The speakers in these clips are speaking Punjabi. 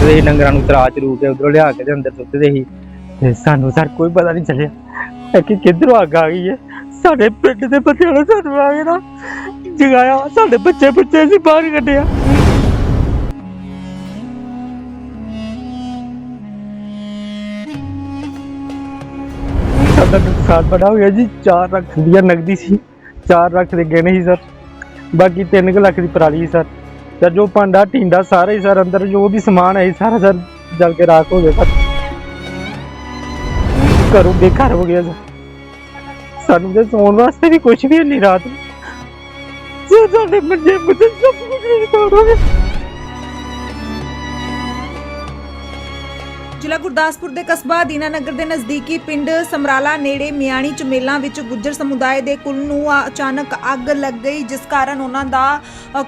ਸੁੱਤੇ ਸੀ, ਡੰਗਰਾਂ ਨੂੰ ਤਰਾ ਚਰੂ ਕੇ ਉਧਰੋਂ ਲਿਆ ਕੇ ਤੇ ਅੰਦਰ ਸੁੱਤੇ ਸੀ। ਤੇ ਸਾਨੂੰ ਸਰ ਕੋਈ ਪਤਾ ਨਹੀਂ ਚੱਲਿਆ ਕਿ ਕਿੱਧਰੋਂ ਅੱਗ ਆ ਗਈ ਹੈ। ਸਾਡੇ ਪਿੰਡ ਦੇ ਬੱਚਿਆਂ ਨੇ ਸਾਨੂੰ ਆ ਕੇ ਨਾ, ਜਗਾਇਆ, ਸਾਡੇ ਬੱਚੇ ਬੱਚੇ ਅਸੀਂ ਬਾਹਰ ਕੱਢਿਆ। ਸਾਡਾ ਨੁਕਸਾਨ ਬੜਾ ਹੋ ਗਿਆ ਜੀ 4 ਲੱਖ ਰੁਪਇਆ ਨਗਦੀ ਸੀ 4 ਲੱਖ ਦੇ ਗਹਿਣੇ ਸੀ ਸਰ। ਬਾਕੀ 3 ਲੱਖ ਦੀ ਪਰਾਲੀ ਸੀ ਸਰ। ਤੇ ਜੋ ਭਾਂਡਾ, ਟਿੰਡਾ ਸਾਰਾ ਹੀ ਸਰ ਅੰਦਰ, ਜੋ ਵੀ ਸਮਾਨ ਹੈ ਸਾਰਾ ਸਰ ਜਲ ਕੇ ਰਾਖ ਹੋ ਗਿਆ ਸਰ। ਘਰੋਂ ਬੇਘਰ ਹੋ ਗਿਆ ਸਰ। ਸਾਨੂੰ ਤੇ ਸੌਣ ਵਾਸਤੇ ਵੀ ਕੁਝ ਵੀ ਨਹੀਂ ਰਾਤ ਨੂੰ। ਸਰ ਸਾਡੇ ਮੰਜੇ ਮੁੱਦੇ ਸਭ ਕੁਝ ਰਿਕਾਰਡ ਹੋ ਜ਼ਿਲ੍ਹਾ ਗੁਰਦਾਸਪੁਰ ਦੇ ਕਸਬਾ ਦੀਨਾਨਗਰ ਦੇ ਨਜ਼ਦੀਕੀ ਪਿੰਡ ਸਮਰਾਲਾ ਨੇੜੇ ਮਿਆਣੀ ਚਮੇਲਾਂ ਵਿੱਚ ਗੁੱਜਰ ਸਮੁਦਾਇ ਦੇ ਕੁੱਲ ਨੂੰ ਅਚਾਨਕ ਅੱਗ ਲੱਗ ਗਈ ਜਿਸ ਕਾਰਨ ਉਹਨਾਂ ਦਾ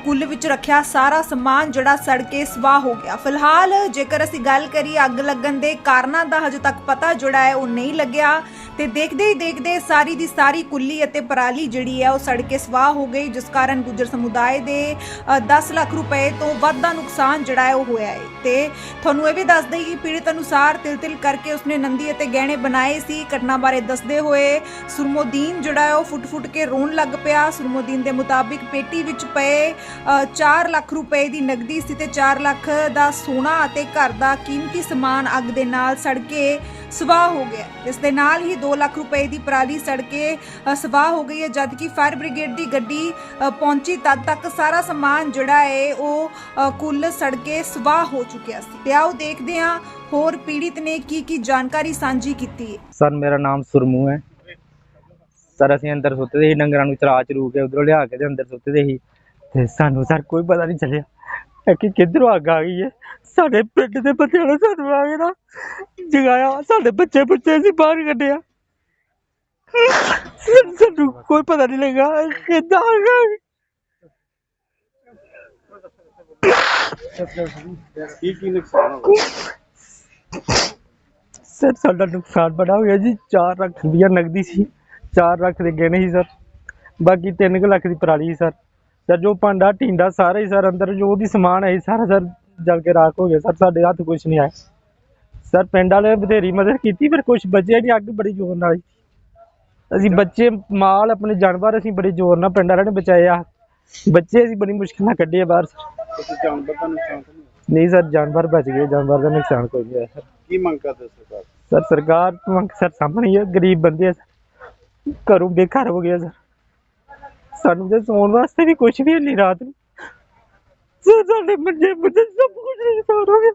ਕੁੱਲ ਵਿੱਚ ਰੱਖਿਆ ਸਾਰਾ ਸਮਾਨ ਜਿਹੜਾ ਸੜ ਕੇ ਸਵਾਹ ਹੋ ਗਿਆ। ਫਿਲਹਾਲ ਜੇਕਰ ਅਸੀਂ ਗੱਲ ਕਰੀਏ ਅੱਗ ਲੱਗਣ ਦੇ ਕਾਰਨਾਂ ਦਾ ਹਜੇ ਤੱਕ ਪਤਾ ਜਿਹੜਾ ਹੈ ਉਹ ਨਹੀਂ ਲੱਗਿਆ ਤੇ ਦੇਖਦੇ ਹੀ ਦੇਖਦੇ ਸਾਰੀ ਦੀ ਸਾਰੀ ਕੁੱਲੀ ਅਤੇ ਪਰਾਲੀ ਜਿਹੜੀ ਹੈ ਉਹ ਸੜ ਕੇ ਸਵਾਹ ਹੋ ਗਈ ਜਿਸ ਕਾਰਨ ਗੁੱਜਰ ਸਮੁਦਾਇ ਦੇ ਅ, 10 ਲੱਖ ਰੁਪਏ ਤੋਂ ਵੱਧ ਦਾ ਨੁਕਸਾਨ ਜਿਹੜਾ ਹੈ ਉਹ ਹੋਇਆ ਹੈ। ਤੇ ਤੁਹਾਨੂੰ ਇਹ ਵੀ ਦੱਸ ਦੇਈ ਕਿ ਪੀੜਤ ਅਨੁਸਾਰ ਤਿਲ ਤਿਲ ਕਰਕੇ ਉਸਨੇ ਨੰਦੀ ਅਤੇ ਗਹਿਣੇ ਬਣਾਏ ਸੀ। ਘਟਨਾ ਬਾਰੇ ਦੱਸਦੇ ਹੋਏ ਸੁਰਮੋਦੀਨ, ਜਿਹੜਾ ਹੈ, ਉਹ ਫੁੱਟ ਫੁੱਟ ਕੇ ਰੋਣ ਲੱਗ ਪਿਆ। ਸੁਰਮੋਦੀਨ ਦੇ ਮੁਤਾਬਿਕ ਪੇਟੀ ਵਿੱਚ ਪਏ 4 ਲੱਖ ਰੁਪਏ ਦੀ ਨਗਦੀ ਸੀ ਤੇ 4 ਲੱਖ ਦਾ ਸੋਨਾ ਅਤੇ ਘਰ ਦਾ ਕੀਮਤੀ ਸਮਾਨ ਅੱਗ ਦੇ ਨਾਲ ਸੜ ਕੇ ਸਵਾਹ ਹੋ ਗਿਆ। ਇਸ ਦੇ ਨਾਲ ਹੀ 2 ਲੱਖ ਰੁਪਏ ਦੀ ਪਰਾਲੀ ਸੜ ਕੇ ਸਵਾਹ ਹੋ ਗਈ ਹੈ ਜਦ ਫਾਇਰ ਬ੍ਰਿਗੇਡ ਦੀ ਗੱਡੀ ਪਹੁੰਚੀ ਤਦ ਤੱਕ ਸਾਰਾ ਸਮਾਨ ਜਿਹੜਾ ਹੈ, ਉਹ ਕੁੱਲ ਸੜ ਕੇ ਸਵਾਹ ਹੋ ਚੁੱਕਿਆ ਸੀ। ਤੇ ਆਓ ਦੇਖਦੇ ਹਾਂ, ਹੋਰ ਪੀੜਿਤ ਨੇ ਕੀ ਕੀ ਜਾਣਕਾਰੀ ਸਾਂਝੀ ਕੀਤੀ ਹੈ। ਸਰ, ਮੇਰਾ ਨਾਮ ਸੁਰਮੂ ਹੈ। ਸਰ, ਅਸੀਂ ਅੰਦਰ ਸੁੱਤੇ ਸੀ, ਡੰਗਰਾਂ ਨੂੰ ਚਰਾ ਚਰੂ ਕੇ ਉਧਰੋਂ ਲਿਆ ਕੇ ਤੇ ਅੰਦਰ ਸੁੱਤੇ ਸੀ। ਤੇ ਸਾਨੂੰ ਸਰ, ਕੋਈ ਪਤਾ ਨਹੀਂ ਚੱਲਿਆ। ਇਹ ਕਿ ਕਿੱਧਰੋਂ ਅੱਗ ਆ ਗਈ ਹੈ ਸਾਡੇ ਪਿੰਡ ਦੇ ਬੱਚਿਆਂ ਨੇ ਸਾਨੂੰ ਆ ਕੇ ਨਾ ਜਗਾਇਆ। ਸਾਡੇ ਬੱਚੇ ਬੱਚੇ ਅਸੀਂ ਬਾਹਰ ਕੱਢਿਆ। ਸਾਨੂੰ ਕੋਈ ਪਤਾ ਨਹੀਂ ਲੱਗਾ ਕਿੱਦਾਂ ਆ ਗਈ ਕੀ ਕੀ ਨੁਕਸਾਨ ਹੋ ਸਰ, ਸਾਡਾ ਨੁਕਸਾਨ ਬੜਾ ਹੋ ਗਿਆ ਜੀ। 4 ਲੱਖ ਰੁਪਇਆ ਨਗਦੀ ਸੀ। 4 ਲੱਖ ਦੇ ਗਹਿਣੇ ਸੀ, ਸਰ। ਬਾਕੀ 3 ਲੱਖ ਦੀ ਪਰਾਲੀ ਸੀ, ਸਰ। ਸਰ ਜੋ ਭਾਂਡਾ ਟਿੰਡਾ ਸਾਰਾ ਹੀ ਸਰ ਅੰਦਰ ਜੋ ਵੀ ਸਮਾਨ ਹੈ ਸਾਰਾ ਸਰ ਜਲ ਕੇ ਰਾਖ ਹੋ ਗਿਆ ਸਰ ਸਾਡੇ ਹੱਥ ਕੁਝ ਨਹੀਂ ਆਇਆ। ਸਰ ਪਿੰਡ ਵਾਲੇ ਬਥੇਰੀ ਮਦਦ ਕੀਤੀ ਪਰ ਕੁਝ ਬਚਿਆ ਨਹੀਂ ਅੱਗ ਬੜੀ ਜ਼ੋਰ ਨਾਲ ਅਸੀਂ ਬੱਚੇ ਮਾਲ ਆਪਣੇ ਜਾਨਵਰ ਅਸੀਂ ਬੜੇ ਜ਼ੋਰ ਨਾਲ ਪਿੰਡ ਵਾਲਿਆਂ ਨੇ ਬਚਾਏ ਆ। ਬੱਚੇ ਅਸੀਂ ਬੜੀ ਮੁਸ਼ਕਿਲ ਨਾਲ ਕੱਢੇ ਆ ਬਾਹਰ ਨਹੀਂ ਸਰ ਜਾਨਵਰ ਬਚ ਗਏ ਜਾਨਵਰ ਦਾ ਨੁਕਸਾਨ ਕੋਈ ਨਹੀਂ ਸਰ। ਕੀ ਮੰਗ ਕਰਦੇ ਸਰਕਾਰ ਸਰ ਸਰਕਾਰ ਮੰਗ ਸਰ ਸਾਹਮਣੇ ਹੀ ਹੈ ਗਰੀਬ ਬੰਦੇ ਆ ਸਰ। ਘਰੋਂ ਬੇਘਰ ਹੋ ਗਿਆ ਸਰ। ਸਾਨੂੰ ਤੇ ਸੌਣ ਵਾਸਤੇ ਵੀ ਕੁਝ ਵੀ ਨਹੀਂ ਰਾਤ ਨੂੰ। ਸਾਡੇ ਮੰਜੇ ਮੁੱਦੇ ਸਭ ਕੁਝ ਰਿਕਾਰਡ ਹੋ ਗਿਆ